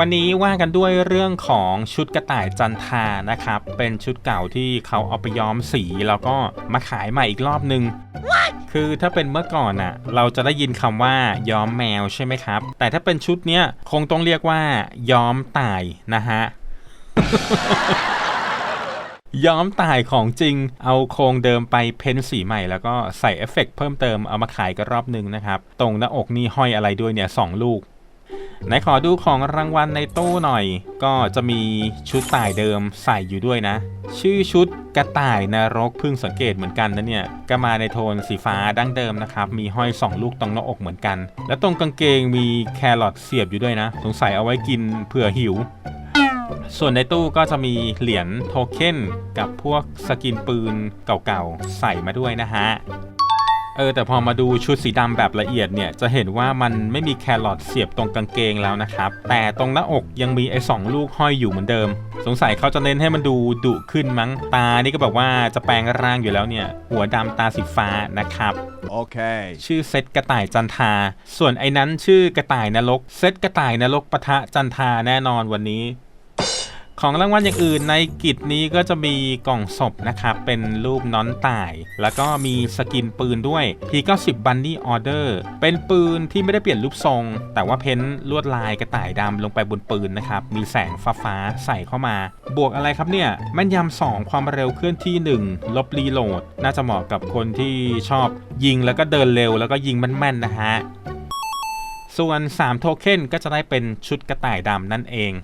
วันนี้ว่ากันด้วยเรื่องของชุดกระต่ายจันทานะครับ เป็นชุดเก่าที่เขาเอาไปย้อมสีแล้วก็มาขายใหม่อีกรอบนึงคือถ้าเป็นเมื่อก่อนน่ะ เราจะได้ยินคำว่าย้อมแมวใช่ไหมครับ แต่ถ้าเป็นชุดเนี้ยคงต้องเรียกว่าย้อมต่ายนะฮะย้อมต่ายของจริง เอาโครงเดิมไปเพ้นสีใหม่แล้วก็ใส่เอฟเฟกต์เพิ่มเติมเอามาขายกันรอบหนึ่งนะครับ ตรงหน้าอกนี่ห้อยอะไรด้วยเนี่ยสองลูก ไหนขอดูของรางวัลในตู้หน่อย ก็จะมีชุดต่ายเดิมใส่อยู่ด้วยนะ ชื่อชุดกระต่ายนรกพิ่งสังเกตเหมือนกันนะเนี่ย ก็มาในโทนสีฟ้าดั้งเดิมนะครับ มีห้อย 2 ลูกตรงหน้าอกเหมือนกัน และตรงกางเกงมีแครอทเสียบอยู่ด้วยนะ สงสัยเอาไว้กินเผื่อหิว ส่วนในตู้ก็จะมีเหรียญโทเค็นกับพวกสกินปืนเก่าๆใส่มาด้วยนะฮะ เออแต่พอมาดูชุดสีดำแบบละเอียดเนี่ยจะเห็นว่ามันไม่มีแครอทเสียบตรงกางเกงแล้วนะครับ แต่ตรงหน้าอกยังมีไอ้สองลูกห้อยอยู่เหมือนเดิม สงสัยเขาจะเน้นให้มันดูดุขึ้นมั้งตานี่ก็แบบว่าจะแปลงร่างอยู่แล้วเนี่ย หัวดำตาสีฟ้านะครับ Okay. ชื่อเซตกระต่ายจันทา ส่วนไอ้นั้นชื่อกระต่ายนรก เซตกระต่ายนรกปะทะจันทาแน่นอนวันนี้ ของรางวัลอย่างอื่นในกิจนี้ก็จะมีกล่องศพนะครับ เป็นรูปน้อนต่าย แล้วก็มีสกินปืนด้วย P90 Bunny Order เป็นปืนที่ไม่ได้เปลี่ยนรูปทรง แต่ว่าเพ้นลวดลายกระต่ายดำลงไปบนปืนนะครับ มีแสงฟ้าฟ้าใส่เข้ามา บวกอะไรครับเนี่ยแม่นยำ2ความเร็วเคลื่อนที่ 1 ลบรีโหลด น่าจะเหมาะกับคนที่ชอบยิงแล้วก็เดินเร็วแล้วก็ยิงแม่นๆนะฮะส่วน 3 โทเค็นก็จะได้เป็นชุดกระต่ายดำนั่นเอง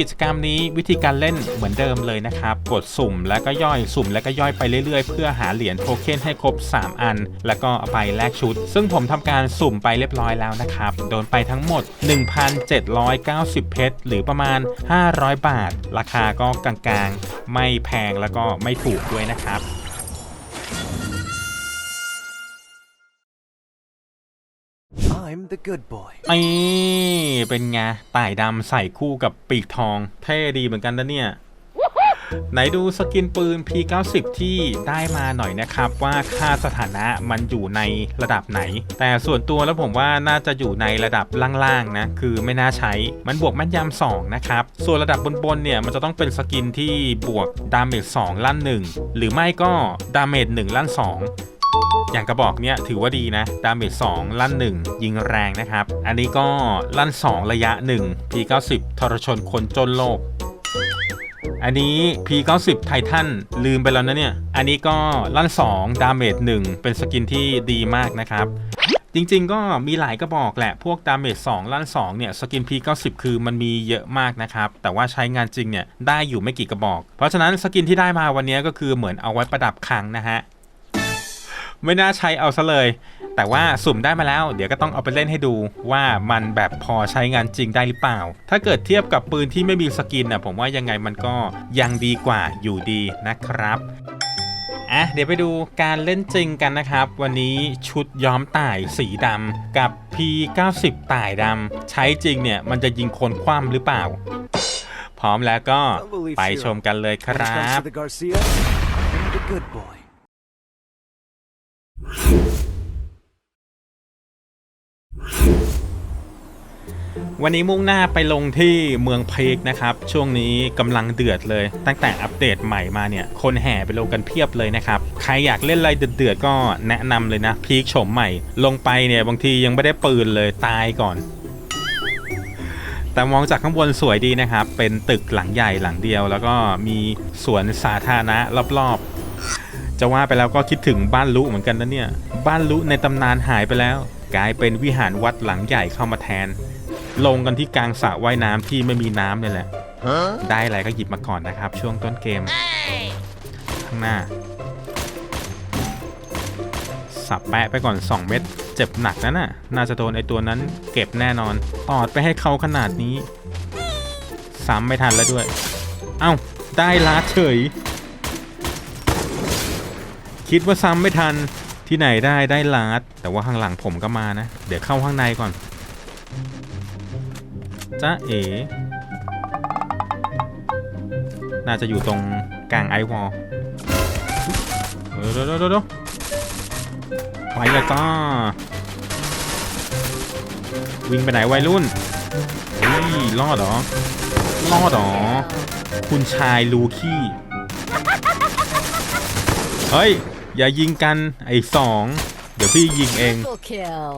กิจกรรมนี้วิธีการเล่นเหมือนเดิมเลยนะครับ กดสุ่มแล้วก็ย่อยสุ่มแล้วก็ย่อยไปเรื่อยๆ เพื่อหาเหรียญโทเค็นให้ครบ 3 อัน แล้วก็เอาไปแลกชุด ซึ่งผมทำการสุ่มไปเรียบร้อยแล้วนะครับ โดนไปทั้งหมด 1,790 เพชร หรือประมาณ 500 บาท ราคาก็กลางๆ ไม่แพงแล้วก็ไม่ถูกด้วยนะครับ I'm the good boy. นี่เป็นไงต่ายดำใส่คู่กับปีกทอง เท่ดีเหมือนกันนะเนี่ย ไหนดูสกินปืน P90 ที่ได้มาหน่อยนะครับว่าค่าสถานะมันอยู่ในระดับไหน แต่ส่วนตัวแล้วผมว่าน่าจะอยู่ในระดับล่างๆนะ คือไม่น่าใช้มันบวกแม่นยำ2นะครับ ส่วนระดับบนๆเนี่ยมันจะต้องเป็นสกินที่บวกดาเมจ2ลั่น 1 หรือไม่ก็ดาเมจ1ลั่น 2 อย่างกระบอกเนี้ยถือว่าดีนะ ดาเมจ2ลั่น 1 ยิงแรงนะครับ อันนี้ก็ลั่น 2 ระยะ 1 P90 ทรชนคนจนโลก อันนี้ P90 ไททันลืมไปแล้วนะเนี่ย อันนี้ก็ลั่น 2 ดาเมจ1เป็นสกินที่ดีมากนะครับจริงๆ ก็มีหลายกระบอกแหละ พวกดาเมจ2ลั่น2เนี่ย สกิน P90 คือมันมีเยอะมากนะครับ แต่ว่าใช้งานจริงเนี่ย ได้อยู่ไม่กี่กระบอก เพราะฉะนั้นสกินที่ได้มาวันนี้ก็คือเหมือนเอาไว้ประดับคังนะฮะ ไม่น่าใช้เอาซะเลย แต่ว่าสุ่มได้มาแล้ว เดี๋ยวก็ต้องเอาไปเล่นให้ดูว่ามันแบบพอใช้งานจริงได้หรือเปล่า ถ้าเกิดเทียบกับปืนที่ไม่มีสกินนะผมว่ายังไงมันก็ยังดีกว่าอยู่ดีนะครับอะเดี๋ยวไปดูการเล่นจริงกันนะครับ วันนี้ชุดย้อมต่ายสีดำกับ P90 ต่ายดำใช้จริงเนี่ย มันจะยิงคนคว่ำหรือเปล่า พร้อมแล้วก็ไปชมกันเลยค When it รับ วันนี้มุ่งหน้าไปลงที่เมืองเพกนะครับ ช่วงนี้กำลังเดือดเลย ตั้งแต่อัปเดตใหม่มาเนี่ย คนแห่ไปลงกันเพียบเลยนะครับ ใครอยากเล่นอะไรเดือดๆก็แนะนำเลยนะพีคโฉมใหม่ ลงไปเนี่ยบางทียังไม่ได้ปืนเลยตายก่อน แต่มองจากข้างบนสวยดีนะครับ เป็นตึกหลังใหญ่หลังเดียว แล้วก็มีสวนสาธารณะรอบๆ จะว่าไปแล้วก็คิดถึงบ้านลุเหมือนกันนะเนี่ย บ้านลุในตำนานหายไปแล้ว กลายเป็นวิหารวัดหลังใหญ่เข้ามาแทน ลงกันที่กลางสระว่ายน้ำที่ไม่มีน้ำเนี่ยแหละ Huh? ได้อะไรก็หยิบมาก่อนนะครับ ช่วงต้นเกม ข้างหน้า สับแปะไปก่อน 2 เม็ดเจ็บหนักนะน่ะ น่าจะโดนไอตัวนั้นเก็บแน่นอน ตอดไปให้เขาขนาดนี้ซ้ำไม่ทันแล้วด้วย เอ้า ได้ลาเฉย คิดว่าซ้ำไม่ทันที่ไหนได้ได้ลาดแต่ว่าข้างหลังผมก็มานะ เดี๋ยวเข้าข้างในก่อนจ้าเอ๋น่าจะอยู่ตรงกลางไอวอลเดี๋ยวเดี๋ยวไปเลยก็วิ่งไปไหนวัยรุ่นวิ่งรอดหรอรอดหรอคุณชายลูคี้ เฮ้ย อย่ายิงกันไอ้สองเดี๋ยวพี่ยิงเอง Triple kill.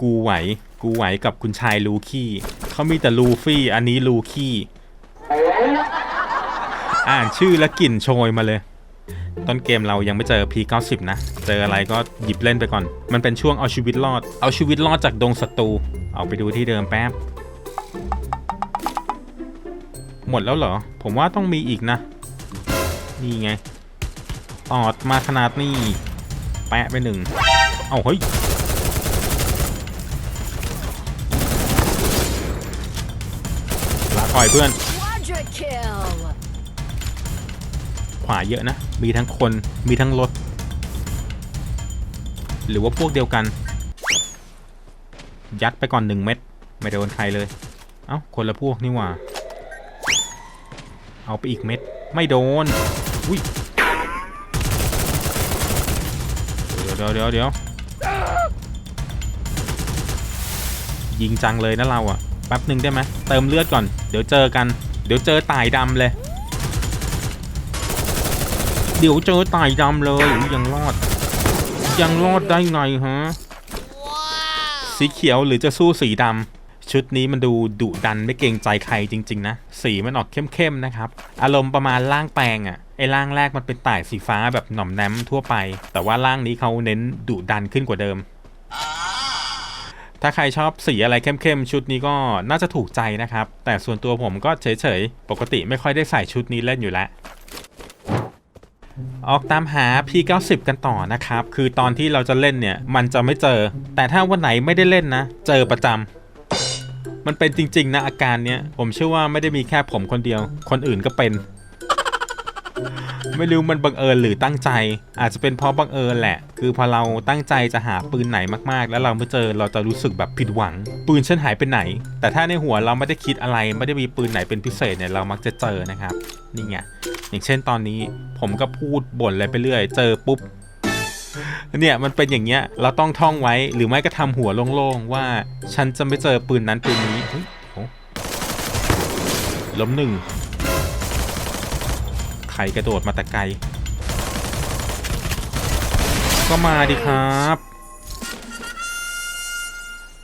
กูไหว กูไหวกับคุณชายลูคี้เขามีแต่ลูฟี่ อันนี้ลูคี้อ่านชื่อและกลิ่นโชยมาเลย ต้นเกมเรายังไม่เจอ P90 นะ เจออะไรก็หยิบเล่นไปก่อน มันเป็นช่วงเอาชีวิตรอด เอาชีวิตรอดจากดงศัตรู เอาไปดูที่เดิมแป๊บ หมดแล้วเหรอ ผมว่าต้องมีอีกนะ นี่ไง ออดมาขนาดนี้ แปะไปหนึ่ง เอาเฮ้ย ลาก่อยเพื่อน Quadra kill. ขวาเยอะนะ มีทั้งคน มีทั้งรถ หรือว่าพวกเดียวกัน ยัดไปก่อนหนึ่งเม็ด ไม่โดนใครเลย เอ้า คนละพวกนี่หว่า เอาไปอีกเม็ด ไม่โดน อุ้ย เดี๋ยวเดี๋ยวเดี๋ยวยิงจังเลยนะเราอะแป๊บหนึ่งได้ไหมเติมเลือดก่อน เดี๋ยวเจอกัน เดี๋ยวเจอตายดำเลย เดี๋ยวเจอตายดำเลยยังรอด ยังรอดได้ไงฮะสีเขียวหรือจะสู้สีดำชุดนี้มันดูดุดันไม่เกรงใจใครจริง ๆ นะ สีมันออกเข้มๆนะครับ อารมณ์ประมาณร่างแปลงอะ่ะ ไอ้ร่างแรกมันเป็นต่ายสีฟ้าแบบหน่อมแนมทั่วไป แต่ว่าร่างนี้เขาเน้นดุดันขึ้นกว่าเดิม ถ้าใครชอบสีอะไรเข้มๆชุดนี้ก็น่าจะถูกใจนะครับ แต่ส่วนตัวผมก็เฉยๆ ปกติไม่ค่อยได้ใส่ชุดนี้เล่นอยู่แล้วออกตามหา P90 กันต่อนะครับ คือตอนที่เราจะเล่นเนี่ย มันจะไม่เจอ แต่ถ้าวันไหนไม่ได้เล่นนะ เจอประจำ มันเป็นจริง ๆ นะอาการเนี้ย ผมเชื่อว่าไม่ได้มีแค่ผมคนเดียว คนอื่นก็เป็น ไม่รู้มันบังเอิญหรือตั้งใจ อาจจะเป็นเพราะบังเอิญแหละ คือพอเราตั้งใจจะหาปืนไหนมากๆ แล้วเราไม่เจอเราจะรู้สึกแบบผิดหวัง ปืนฉันหายไปไหน แต่ถ้าในหัวเราไม่ได้คิดอะไรไม่ได้มีปืนไหนเป็นพิเศษเนี่ยเรามักจะเจอนะครับนี่ไงอย่างเช่นตอนนี้ผมก็พูดบ่นอะไรไปเรื่อย เจอปุ๊บเนี่ยมันเป็นอย่างเงี้ยเราต้องท่องไว้หรือไม่ก็ทำหัวโล่งๆว่าฉันจะไม่เจอปืนนั้นปืนนี้เฮ้ยโอ้ล้มหนึ่ง รกระโดดมาแต่ไกล ก็มาดิครับ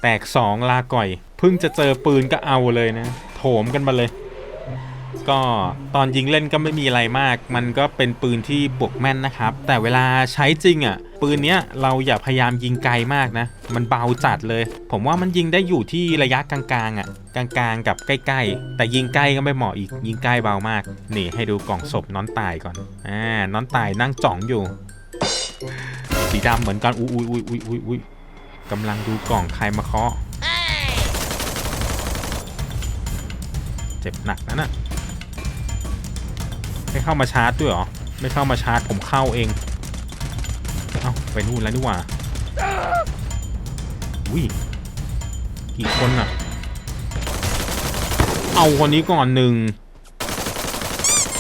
แตกสองลาก่อย เพิ่งจะเจอปืนก็เอาเลยนะ โถมกันมาเลย ก็ตอนยิงเล่นก็ไม่มีอะไรมาก มันก็เป็นปืนที่บวกแม่นนะครับ แต่เวลาใช้จริงอะ่ะ ปืนเนี้ยเราอย่าพยายามยิงไกลมากนะ มันเบาจัดเลย ผมว่ามันยิงได้อยู่ที่ระยะกลางๆอะ่ะ กลางๆกับใกล้ๆ แต่ยิงใกล้ก็ไม่เหมาะอีก ยิงใกล้เบามาก นี่ให้ดูกล่องศพน้อนตายก่อน อ่า น้อนตายนั่งจ่องอยู่ สีดำเหมือนกัน อุ้ยอุ้ยอุ้ยอุ้ยอุ้ยอุ้ยกำลังดูกล่องใครมาเคาะ เจ็บหนักนะน่ะ ไม่เข้ามาชาร์จด้วยเหรอ ไม่เข้ามาชาร์จผมเข้าเอง เอ้าไปนู่นแล้วนี่หว่าอุ้ยกี่คนอะเอาคนนี้ก่อนหนึ่ง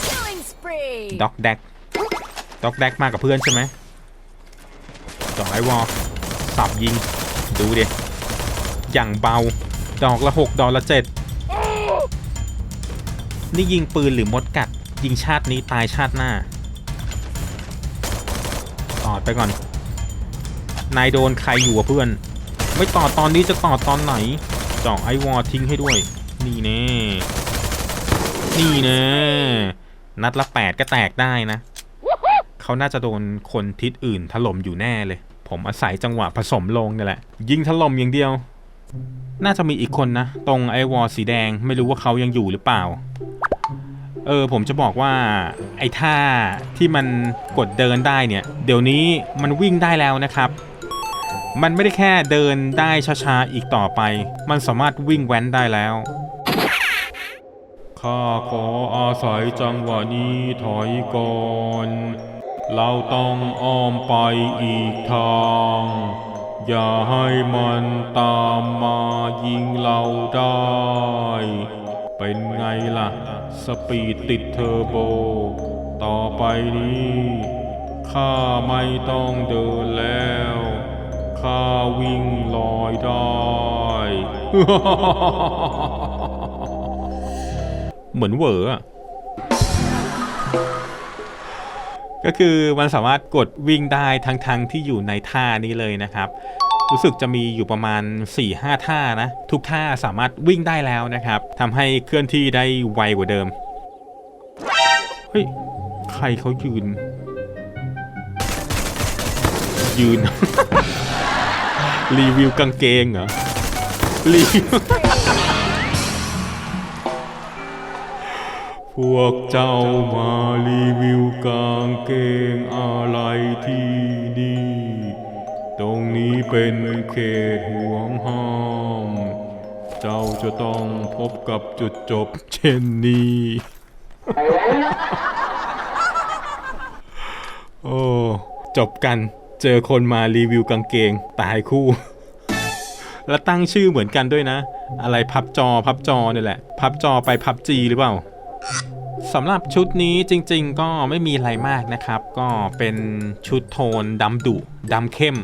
Killing spree. ด็อกแดกด็อกแดกมากับเพื่อนใช่ไหมจ่อไอวอลสับยิง ดูดิอย่างเบา ดอกละหกดอกละเจ็ดนี่ยิงปืนหรือมดกัด ยิงชาตินี้ตายชาติหน้าต่อดไปก่อน นายโดนใครอยู่อะเพื่อน ไม่ต่อตอนนี้จะต่อตอนไหนเจาะไอวอทิ้งให้ด้วย นี่แน่นี่แน่นัดละแปดก็แตกได้นะ เขาน่าจะโดนคนทิศอื่นถล่มอยู่แน่เลย ผมอาศัยจังหวะผสมลงนี่แหละ ยิงถล่มอย่างเดียว น่าจะมีอีกคนนะ ตรงไอวอสีแดงไม่รู้ว่าเขายังอยู่หรือเปล่า เออผมจะบอกว่าไอ้ท่าที่มันกดเดินได้เนี่ย เดี๋ยวนี้มันวิ่งได้แล้วนะครับ มันไม่ได้แค่เดินได้ช้าๆอีกต่อไป มันสามารถวิ่งแว้นได้แล้วข้าขออาศัยจังหวะนี้ถอยก่อน เราต้องอ้อมไปอีกทาง อย่าให้มันตามมายิงเราได้ เป็นไงล่ะ สปีดติดเทอร์โบ ต่อไปนี้ข้าไม่ต้องเดินแล้วข้าวิ่งลอยได้ เหมือนเวออะก็คือมันสามารถกดวิ่งได้ทั้งๆทที่อยู่ในท่านี้เลยนะครับ รู้สึกจะมีอยู่ประมาณ 4-5 ท่านะ ทุกท่าสามารถวิ่งได้แล้วนะครับทำให้เคลื่อนที่ได้ไวกว่าเดิม เฮ้ย ใครเขายืน ยืน รีวิวกางเกงเหรอ รีวิว พวกเจ้ามารีวิวกางเกงอะไรที่ เป็นเขตห่วงห้าม เจ้าจะต้องพบกับจุดจบเช่นนี้ โอ้ จบกัน เจอคนมารีวิวกางเกง ตายคู่ แล้วตั้งชื่อเหมือนกันด้วยนะ อะไรพับจอพับจอเนี่ยแหละ พับจอไปพับจีหรือเปล่าสำหรับชุดนี้จริงๆก็ไม่มีอะไรมากนะครับ ก็เป็นชุดโทนดำดุดำเข้ม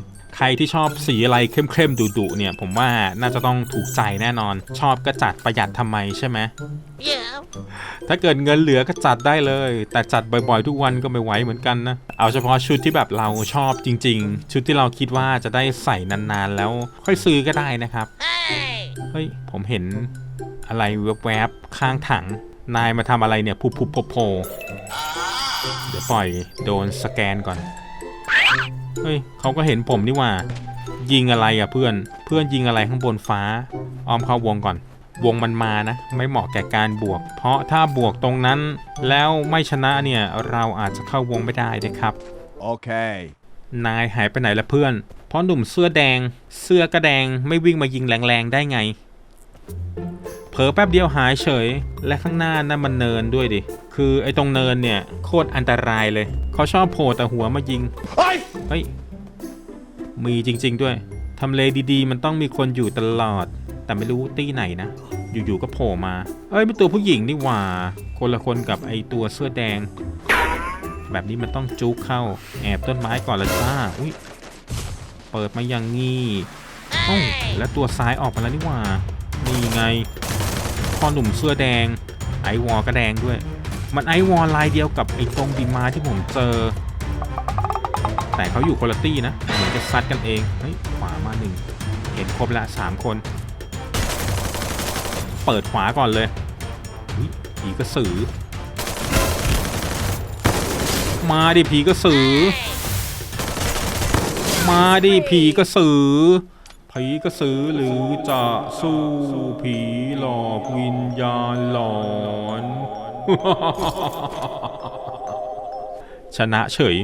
รที่ชอบสีอะไรเข้มๆดุๆเนี่ยผมว่าน่าจะต้องถูกใจแน่นอน ชอบก็จัดประหยัดทำไมใช่ไหม ถ้าเกิดเงินเหลือก็จัดได้เลย แต่จัดบ่อยๆ ทุกวันก็ไม่ไหวเหมือนกันนะ เอาเฉพาะชุดที่แบบเราชอบจริง ๆ ชุดที่เราคิดว่าจะได้ใส่นานๆแล้วค่อยซื้อก็ได้นะครับ เฮ้ยผมเห็นอะไรแวบๆข้างถัง นายมาทำอะไรเนี่ยพุบพุบโผล่โผล่เดี๋ยวปล่อยโดนสแกนก่อน เฮ้ยเขาก็เห็นผมนี่หว่า ยิงอะไรอะเพื่อน เพื่อนยิงอะไรข้างบนฟ้าอ้อมเข้าวงก่อน วงมันมานะ ไม่เหมาะแก่การบวก เพราะถ้าบวกตรงนั้น แล้วไม่ชนะเนี่ย เราอาจจะเข้าวงไม่ได้นะครับ Okay. นายหายไปไหนละเพื่อน เพราะหนุ่มเสื้อแดง เสื้อก็แดงไม่วิ่งมายิงแรงๆได้ไงเผ ลอแป๊บเดียวหายเฉย และข้างหน้านั่นมันเนินด้วยดิ คือไอ้ตรงเนินเนี่ยโคตรอันตรายเลย เขาชอบโผล่แต่หัวมายิง เฮ้ย มีจริง ๆด้วย ทำเลดีๆ มันต้องมีคนอยู่ตลอด แต่ไม่รู้ตี้ไหนนะ อยู่ๆก็โผล่มา เอ้ยเป็นตัวผู้หญิงนี่หว่า คนละคนกับไอ้ตัวเสื้อแดง แบบนี้มันต้องจุกเข้า แอบต้นไม้ก่อนละจ้า อุ้ย เปิดมาอย่างงี้เอ้าแล้วตัวซ้ายออกมาแล้วนี่หว่า นี่ไง พ่อหนุ่มเสื้อแดงไอวอลก็แดงด้วย มันไอวอลลายเดียวกับไอตรงดีมาที่ผมเจอ แต่เขาอยู่คนละตี้นะเหมือนจะซัดกันเองเฮ้ยขวามาหนึ่งเห็นครบละสามคน เปิดขวาก่อนเลยผีกระสือ มาดิผีกระสือ มาดิผีกระสือ ผีกระสือหรือจะสู้ผีหลอกวิญญาณหลอน ชนะเฉย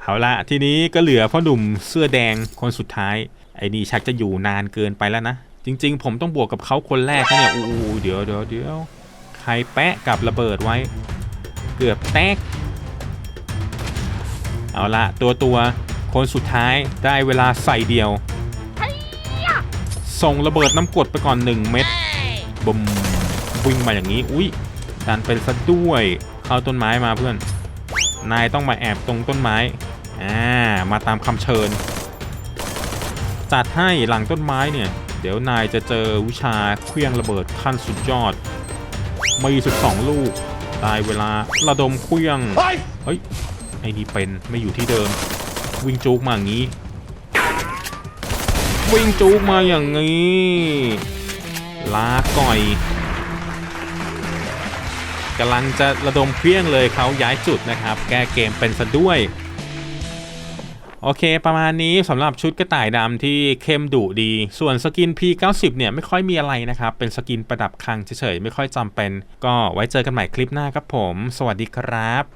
เอาละทีนี้ก็เหลือพ่อหนุ่มเสื้อแดงคนสุดท้าย ไอ้นี่ชักจะอยู่นานเกินไปแล้วนะ จริง ๆ ผมต้องบวกกับเขาคนแรกนะเนี่ยอู้เดี๋ยวเดี๋ยวเดี๋ยวใครแปะกับระเบิดไว้ เกือบแตก เอาละตัวตัว คนสุดท้ายได้เวลาใส่เดียว ส่งระเบิดน้ำกรดไปก่อน1เม็ดบุมวิ่งมาอย่างนี้ อุ้ยดันเป็นซะด้วย เข้าต้นไม้มาเพื่อน นายต้องมาแอบตรงต้นไม้ อ่า มาตามคำเชิญ จัดให้หลังต้นไม้เนี่ย เดี๋ยวนายจะเจอวิชาเครื่องระเบิดขั้นสุดยอด มี12ลูกได้เวลาระดมเครื่อง เฮ้ย ไอ้นี่เป็นไม่อยู่ที่เดิม วิ่งจูกมาอย่างนี้ วิ่งจูกมาอย่างนี้ลาก่อยกำลังจะระดมเครื่องเลยเขาย้ายจุดนะครับ แก้เกมเป็นซะด้วย โอเค ประมาณนี้สำหรับชุดกระต่ายดำที่เข้มดุดี ส่วนสกิน P90 เนี่ยไม่ค่อยมีอะไรนะครับ เป็นสกินประดับคังเฉยๆ ไม่ค่อยจำเป็น ก็ไว้เจอกันใหม่คลิปหน้าครับผม สวัสดีครับ